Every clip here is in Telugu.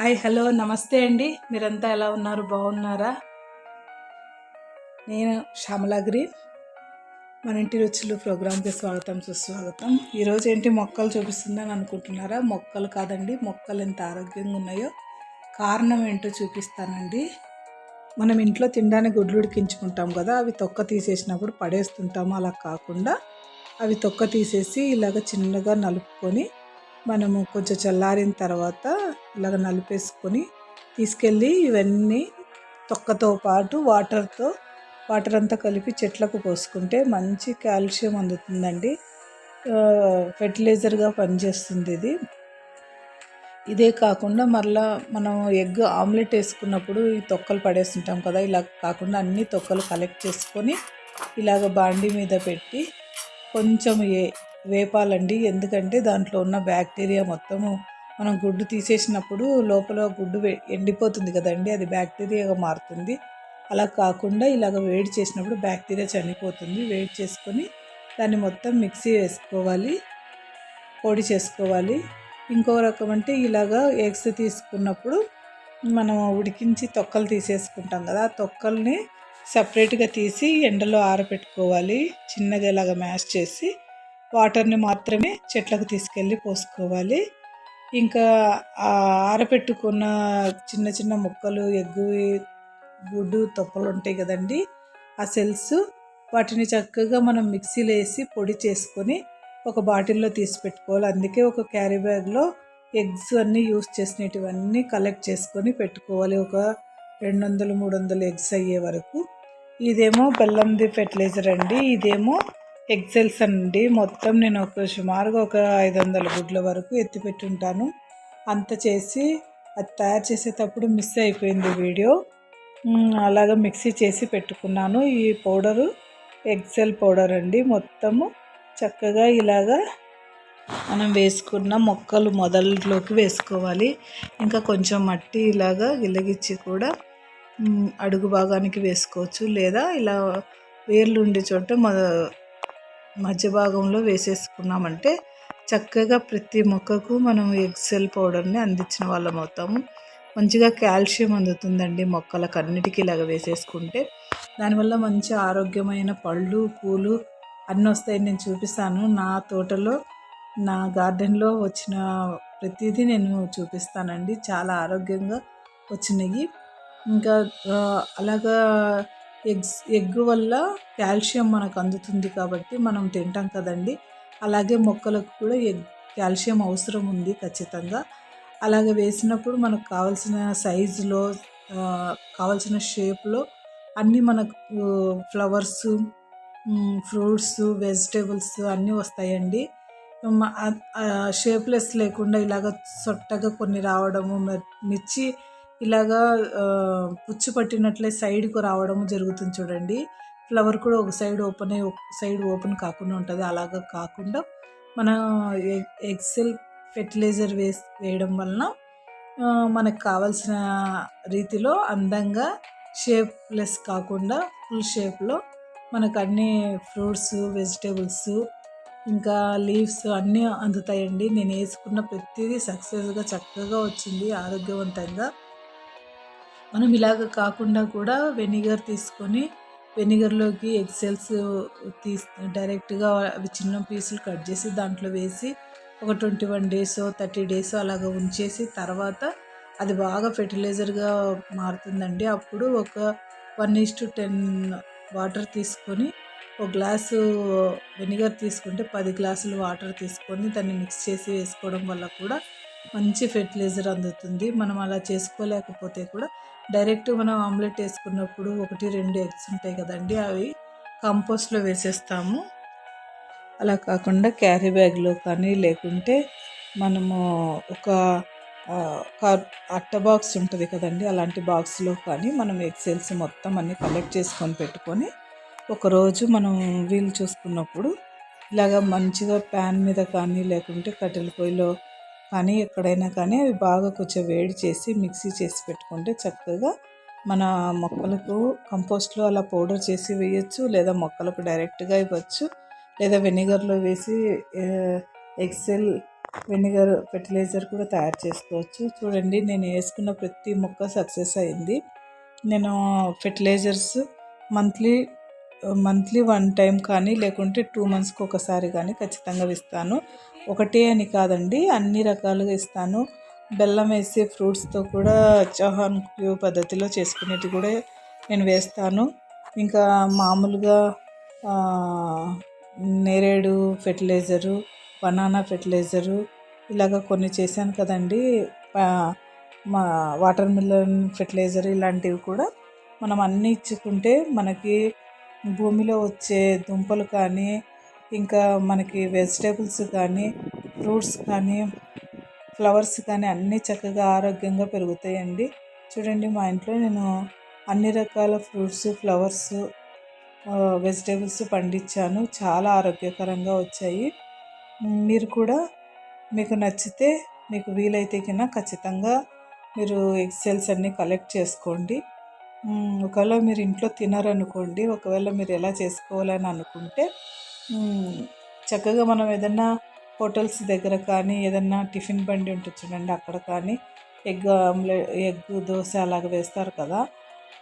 హాయ్ హలో నమస్తే అండి. మీరంతా ఎలా ఉన్నారు? బాగున్నారా? నేను శ్యామలాగిరి మన ఇంటి రుచులు ప్రోగ్రామ్కి స్వాగతం సుస్వాగతం. ఈరోజు ఏంటి మొక్కలు చూపిస్తుందని అనుకుంటున్నారా? మొక్కలు కాదండి మొక్కలు ఎంత ఆరోగ్యంగా ఉన్నాయో కారణం ఏంటో చూపిస్తానండి. మనం ఇంట్లో తినడానికి గుడ్లు ఉడికించుకుంటాం కదా అవి తొక్క తీసేసినప్పుడు పడేస్తుంటాము. అలా కాకుండా అవి తొక్క తీసేసి ఇలాగ చిన్నగా నలుపుకొని మనము కొంచెం చల్లారిన తర్వాత ఇలాగ నలిపేసుకొని తీసుకెళ్ళి ఇవన్నీ తొక్కతో పాటు వాటర్తో వాటర్ అంతా కలిపి చెట్లకు పోసుకుంటే మంచి కాల్షియం అందుతుందండి. ఫెర్టిలైజర్గా పనిచేస్తుంది ఇది. ఇదే కాకుండా మరలా మనం ఎగ్ ఆమ్లెట్ వేసుకున్నప్పుడు ఈ తొక్కలు పడేస్తుంటాం కదా ఇలా కాకుండా అన్ని తొక్కలు కలెక్ట్ చేసుకొని ఇలాగ బాండి మీద పెట్టి కొంచెం ఏ వేపాలండి. ఎందుకంటే దాంట్లో ఉన్న బ్యాక్టీరియా మొత్తము మనం గుడ్డు తీసేసినప్పుడు లోపల గుడ్డు ఎండిపోతుంది కదండి. అది బ్యాక్టీరియాగా మారుతుంది. అలా కాకుండా ఇలాగ వేడి చేసినప్పుడు బ్యాక్టీరియా చనిపోతుంది. వేడి చేసుకొని దాన్ని మొత్తం మిక్సీ వేసుకోవాలి. పొడి చేసుకోవాలి. ఇంకో రకం అంటే ఇలాగా ఎగ్స్ తీసుకున్నప్పుడు మనం ఉడికించి తొక్కలు తీసేసుకుంటాం కదా. ఆ తొక్కల్ని సపరేట్గా తీసి ఎండలో ఆరబెట్టుకోవాలి చిన్నగా ఇలాగ మ్యాష్ చేసి వాటర్ని మాత్రమే చెట్లకు తీసుకెళ్ళి పోసుకోవాలి. ఇంకా ఆరపెట్టుకున్న ఆరబెట్టుకున్న చిన్న చిన్న ముక్కలు ఎగ్గు గుడ్డు తొక్కలు ఉంటాయి కదండి. ఆ సెల్స్ వాటిని చక్కగా మనం మిక్సీలో వేసి పొడి చేసుకొని ఒక బాటిల్లో తీసి పెట్టుకోవాలి. అందుకే ఒక క్యారీ బ్యాగ్లో ఎగ్స్ అన్నీ యూస్ చేసినటివన్నీ కలెక్ట్ చేసుకొని పెట్టుకోవాలి. ఒక రెండు వందలు మూడు వందలు ఎగ్స్ అయ్యే వరకు. ఇదేమో బెల్లంది ఫెర్టిలైజర్ అండి. ఇదేమో ఎక్సెల్స్ అండి. మొత్తం నేను ఒక సుమారుగా ఒక ఐదు వందల గుడ్ల వరకు ఎత్తి పెట్టుంటాను. అంత చేసి అది తయారు చేసేటప్పుడు మిస్ అయిపోయింది వీడియో. అలాగ మిక్సీ చేసి పెట్టుకున్నాను. ఈ పౌడరు ఎగ్సెల్ పౌడర్ అండి. మొత్తము చక్కగా ఇలాగా మనం వేసుకున్న మొక్కలు మొదల్లోకి వేసుకోవాలి. ఇంకా కొంచెం మట్టి ఇలాగా గిల్లగిచ్చి కూడా అడుగు భాగానికి వేసుకోవచ్చు. లేదా ఇలా వేర్లు ఉండే చోట మధ్య భాగంలో వేసేసుకున్నామంటే చక్కగా ప్రతి మొక్కకు మనం ఎగ్సెల్ పౌడర్ని అందించిన వాళ్ళం అవుతాము. మంచిగా కాల్షియం అందుతుందండి మొక్కలకు అన్నిటికీ ఇలాగ వేసేసుకుంటే. దానివల్ల మంచి ఆరోగ్యమైన పళ్ళు పూలు అన్నీ వస్తాయి నేను చూపిస్తాను. నా తోటలో నా గార్డెన్లో వచ్చిన ప్రతిదీ నేను చూపిస్తానండి. చాలా ఆరోగ్యంగా వచ్చినాయి ఇంకా అలాగా ఎగ్స్ ఎగ్ వల్ల కాల్షియం మనకు అందుతుంది కాబట్టి మనం తింటాం కదండి. అలాగే మొక్కలకు కూడా ఎగ్ కాల్షియం అవసరం ఉంది ఖచ్చితంగా. అలాగే వేసినప్పుడు మనకు కావాల్సిన సైజులో కావలసిన కావాల్సిన షేప్లో అన్నీ మనకు ఫ్లవర్స్ ఫ్రూట్స్ వెజిటేబుల్స్ అన్నీ వస్తాయండి. షేప్లెస్ లేకుండా ఇలాగ సొట్టగా కొన్ని రావడము మిర్చి ఇలాగా పుచ్చు పట్టినట్లే సైడ్కు రావడము జరుగుతుంది చూడండి. ఫ్లవర్ కూడా ఒక సైడ్ ఓపెన్ అయ్యి ఒక సైడ్ ఓపెన్ కాకుండా ఉంటుంది. అలాగా కాకుండా మన ఎగ్ ఫెర్టిలైజర్ వేసి వేయడం వలన మనకు కావాల్సిన రీతిలో అందంగా షేప్లెస్ కాకుండా ఫుల్ షేప్లో మనకు అన్ని ఫ్రూట్స్ వెజిటేబుల్స్ ఇంకా లీవ్స్ అన్నీ అందుతాయండి. నేను వేసుకున్న ప్రతిదీ సక్సెస్గా చక్కగా వచ్చింది. ఆరోగ్యవంతంగా. మనం ఇలాగ కాకుండా కూడా వెనిగర్ తీసుకొని వెనిగర్లోకి ఎగ్సెల్స్ తీస్ డైరెక్ట్గా అవి చిన్న పీసులు కట్ చేసి దాంట్లో వేసి ఒక twenty one days thirty days అలాగ ఉంచేసి తర్వాత అది బాగా ఫెర్టిలైజర్గా మారుతుందండి. అప్పుడు ఒక one is to ten water తీసుకొని ఒక గ్లాసు వెనిగర్ తీసుకుంటే పది గ్లాసులు వాటర్ తీసుకొని దాన్ని మిక్స్ చేసి వేసుకోవడం వల్ల కూడా మంచి ఫెర్టిలైజర్ అందుతుంది. మనం అలా చేసుకోలేకపోతే కూడా డైరెక్ట్ మనం ఆమ్లెట్ వేసుకున్నప్పుడు ఒకటి రెండు ఎగ్స్ ఉంటాయి కదండి అవి కంపోస్ట్లో వేసేస్తాము. అలా కాకుండా క్యారీ బ్యాగ్లో కానీ లేకుంటే మనము ఒక అట్ట బాక్స్ ఉంటుంది కదండి అలాంటి బాక్స్లో కానీ మనం ఎక్సెల్స్ మొత్తం అన్ని కలెక్ట్ చేసుకొని పెట్టుకొని ఒకరోజు మనం వీలు చూసుకున్నప్పుడు ఇలాగ మంచిగా ప్యాన్ మీద కానీ లేకుంటే కట్టెల పొయ్యిలో కానీ ఎక్కడైనా కానీ అవి బాగా కొంచెం వేడి చేసి మిక్సీ చేసి పెట్టుకుంటే చక్కగా మన మొక్కలకు కంపోస్ట్లో అలా పౌడర్ చేసి వేయచ్చు లేదా మొక్కలకు డైరెక్ట్గా ఇవ్వచ్చు లేదా వెనిగర్లో వేసి ఎక్సెల్ వెనిగర్ ఫెర్టిలైజర్ కూడా తయారు చేసుకోవచ్చు. చూడండి నేను వేసుకున్న ప్రతి మొక్క సక్సెస్ అయింది. నేను fertilizers monthly monthly one time కానీ లేకుంటే టూ మంత్స్కి ఒకసారి కానీ ఖచ్చితంగా ఇస్తాను. ఒకటే అని కాదండి అన్ని రకాలుగా ఇస్తాను. బెల్లం వేసి ఫ్రూట్స్తో కూడా చౌహాన్ క్యూ పద్ధతిలో చేసుకునేది కూడా నేను వేస్తాను. ఇంకా మామూలుగా నేరేడు ఫెర్టిలైజరు బనానా ఫెర్టిలైజరు ఇలాగ కొన్ని చేశాను కదండి. మా వాటర్ మిలన్ ఫెర్టిలైజర్ ఇలాంటివి కూడా మనం అన్నీ ఇచ్చుకుంటే మనకి భూమిలో వచ్చే దుంపలు కానీ ఇంకా మనకి వెజిటేబుల్స్ కానీ ఫ్రూట్స్ కానీ ఫ్లవర్స్ కానీ అన్నీ చక్కగా ఆరోగ్యంగా పెరుగుతాయండి. చూడండి మా ఇంట్లో నేను అన్ని రకాల ఫ్రూట్స్ ఫ్లవర్స్ వెజిటేబుల్స్ పండించాను. చాలా ఆరోగ్యకరంగా వచ్చాయి. మీరు కూడా మీకు నచ్చితే మీకు వీలైతే కన్నా ఖచ్చితంగా మీరు ఎక్సెల్స్ అన్నీ కలెక్ట్ చేసుకోండి. ఒకవేళ మీరు ఇంట్లో తినరనుకోండి ఒకవేళ మీరు ఎలా చేసుకోవాలని అనుకుంటే చక్కగా మనం ఏదన్నా హోటల్స్ దగ్గర కానీ ఏదన్నా టిఫిన్ బండి ఉంటుంది చూడండి అక్కడ కానీ ఎగ్ ఆమ్లెట్ ఎగ్ దోశ అలాగ వేస్తారు కదా.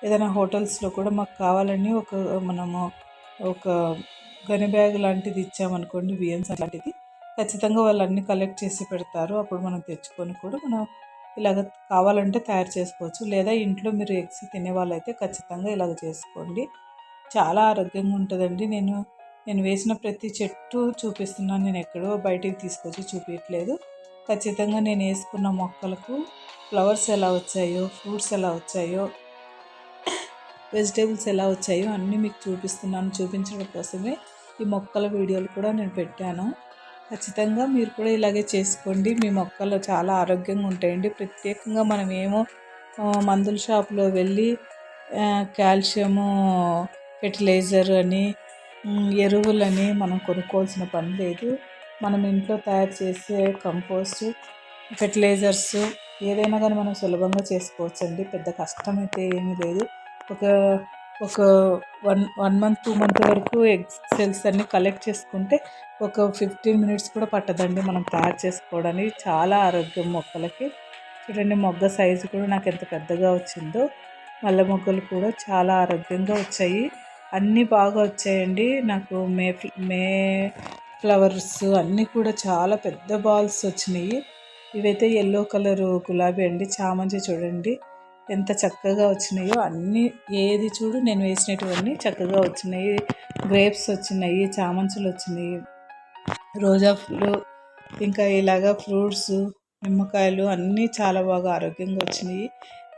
ఏదైనా హోటల్స్లో కూడా మాకు కావాలని ఒక మనము ఒక గని బ్యాగ్ లాంటిది ఇచ్చామనుకోండి బియ్యం అలాంటిది ఖచ్చితంగా వాళ్ళు అన్నీ కలెక్ట్ చేసి పెడతారు. అప్పుడు మనం తెచ్చుకొని కూడా మనం ఇలాగ కావాలంటే తయారు చేసుకోవచ్చు. లేదా ఇంట్లో మీరు ఎగ్స్ తినే వాళ్ళైతే ఖచ్చితంగా ఇలాగ చేసుకోండి. చాలా ఆరోగ్యంగా ఉంటుందండి. నేను నేను వేసిన ప్రతి చెట్టు చూపిస్తున్నాను. నేను ఎక్కడో బయటికి తీసుకొచ్చి చూపించట్లేదు ఖచ్చితంగా నేను వేసుకున్న మొక్కలకు ఫ్లవర్స్ ఎలా వచ్చాయో ఫ్రూట్స్ ఎలా వచ్చాయో వెజిటేబుల్స్ ఎలా వచ్చాయో అన్నీ మీకు చూపిస్తున్నాను. చూపించడం కోసమే ఈ మొక్కల వీడియోలు కూడా నేను పెట్టాను. ఖచ్చితంగా మీరు కూడా ఇలాగే చేసుకోండి. మీ మొక్కలు చాలా ఆరోగ్యంగా ఉంటాయండి. ప్రత్యేకంగా మనం ఏమో మందుల షాప్లో వెళ్ళి కాల్షియము ఫెర్టిలైజర్ అని ఎరువులని మనం కొనుక్కోవాల్సిన పని లేదు. మనం ఇంట్లో తయారు చేసే కంపోస్ట్ ఫెర్టిలైజర్స్ ఏదైనా కానీ మనం సులభంగా చేసుకోవచ్చండి. పెద్ద కష్టం అయితే ఏమీ లేదు. ఒక ఒక one one month two month వరకు ఎగ్ సెల్స్ అన్నీ కలెక్ట్ చేసుకుంటే ఒక ఫిఫ్టీన్ మినిట్స్ కూడా పట్టదండి మనం తయారు చేసుకోవడానికి. చాలా ఆరోగ్యం మొక్కలకి. చూడండి మొగ్గ సైజు కూడా నాకు ఎంత పెద్దగా వచ్చిందో. మల్లె మొగ్గలు కూడా చాలా ఆరోగ్యంగా వచ్చాయి. అన్నీ బాగా వచ్చాయండి. నాకు మే మే ఫ్లవర్స్ అన్నీ కూడా చాలా పెద్ద బాల్స్ వచ్చినాయి. ఇవైతే ఎల్లో కలర్ గులాబీ అండి. చామంతి చూడండి. ఎంత చక్కగా వచ్చినాయో అన్నీ ఏది చూడు నేను వేసినటువన్నీ చక్కగా వచ్చినాయి. గ్రేప్స్ వచ్చినాయి చామంతులు వచ్చినాయి. రోజా పూలు ఇంకా ఇలాగా ఫ్రూట్స్ నిమ్మకాయలు అన్నీ చాలా బాగా ఆరోగ్యంగా వచ్చినాయి.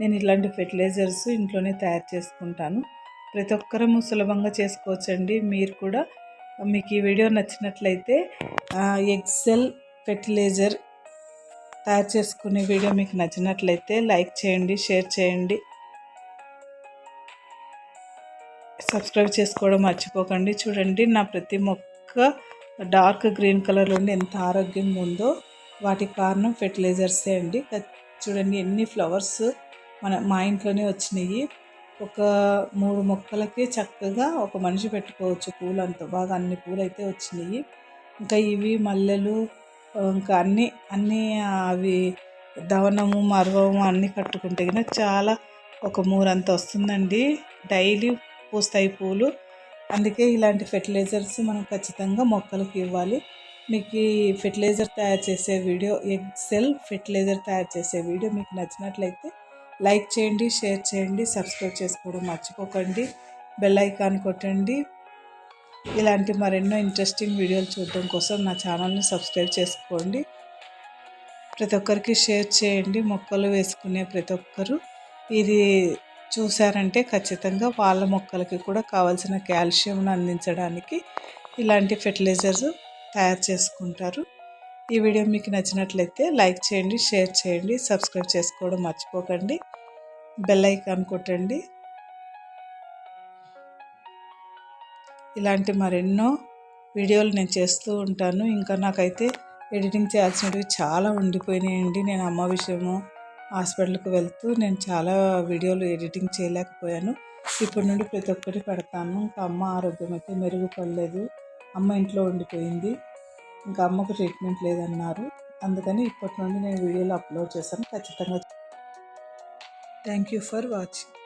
నేను ఇలాంటి ఫెర్టిలైజర్స్ ఇంట్లోనే తయారు చేసుకుంటాను. ప్రతి ఒక్కరము సులభంగా చేసుకోవచ్చండి. మీరు కూడా మీకు ఈ వీడియో నచ్చినట్లయితే ఎక్సెల్ ఫెర్టిలైజర్ తయారు చేసుకునే వీడియో మీకు నచ్చినట్లయితే లైక్ చేయండి షేర్ చేయండి. సబ్స్క్రైబ్ చేసుకోవడం మర్చిపోకండి. చూడండి నా ప్రతి మొక్క డార్క్ గ్రీన్ కలర్ ఎంత ఆరోగ్యంగా ఉందో. వాటికి కారణం ఫెర్టిలైజర్సే అండి. చూడండి ఎన్ని ఫ్లవర్స్ మన మా ఇంట్లోనే వచ్చినాయి. ఒక మూడు మొక్కలకి చక్కగా ఒక మనిషి పెట్టుకోవచ్చు పూలు అంత. బాగా అన్ని పూలు అయితే వచ్చినాయి. ఇంకా ఇవి మల్లెలు ఇంకా అన్నీ అన్నీ అవి దవనము మర్వము అన్నీ కట్టుకుంటే కనుక చాలా ఒక మూరంత వస్తుందండి. డైలీ పూస్తాయి పూలు. అందుకే ఇలాంటి ఫెర్టిలైజర్స్ మనం ఖచ్చితంగా మొక్కలకు ఇవ్వాలి. మీకు ఈ ఫెర్టిలైజర్ తయారు చేసే వీడియో ఎక్సెల్ ఫెర్టిలైజర్ తయారు చేసే వీడియో మీకు నచ్చినట్లయితే లైక్ చేయండి షేర్ చేయండి సబ్స్క్రైబ్ చేసుకోవడం మర్చిపోకండి. బెల్ ఐకాన్ కొట్టండి. ఇలాంటి మరెన్నో ఇంట్రెస్టింగ్ వీడియోలు చూడడం కోసం నా ఛానల్ని సబ్స్క్రైబ్ చేసుకోండి. ప్రతి ఒక్కరికి షేర్ చేయండి. మొక్కలు వేసుకునే ప్రతి ఒక్కరు ఇది చూసారంటే ఖచ్చితంగా వాళ్ళ మొక్కలకి కూడా కావాల్సిన కాల్షియంను అందించడానికి ఇలాంటి ఫెర్టిలైజర్స్ తయారు చేసుకుంటారు. ఈ వీడియో మీకు నచ్చినట్లయితే లైక్ చేయండి షేర్ చేయండి సబ్స్క్రైబ్ చేసుకోవడం మర్చిపోకండి. బెల్ ఐకాన్ కొట్టండి. ఇలాంటి మరెన్నో వీడియోలు నేను చేస్తూ ఉంటాను. ఇంకా నాకైతే ఎడిటింగ్ చేయాల్సినవి చాలా ఉండిపోయినాయండి. నేను అమ్మ విషయము హాస్పిటల్కి వెళ్తూ నేను చాలా వీడియోలు ఎడిటింగ్ చేయలేకపోయాను. ఇప్పటి నుండి ప్రతి ఒక్కటి పెడతాను. ఇంకా అమ్మ ఆరోగ్యం అయితే మెరుగుపడలేదు. అమ్మ ఇంట్లో ఉండిపోయింది. ఇంకా అమ్మకు ట్రీట్మెంట్ లేదన్నారు. అందుకని ఇప్పటి నుండి నేను వీడియోలు అప్లోడ్ చేశాను. ఖచ్చితంగా థ్యాంక్ యూ ఫర్ వాచింగ్.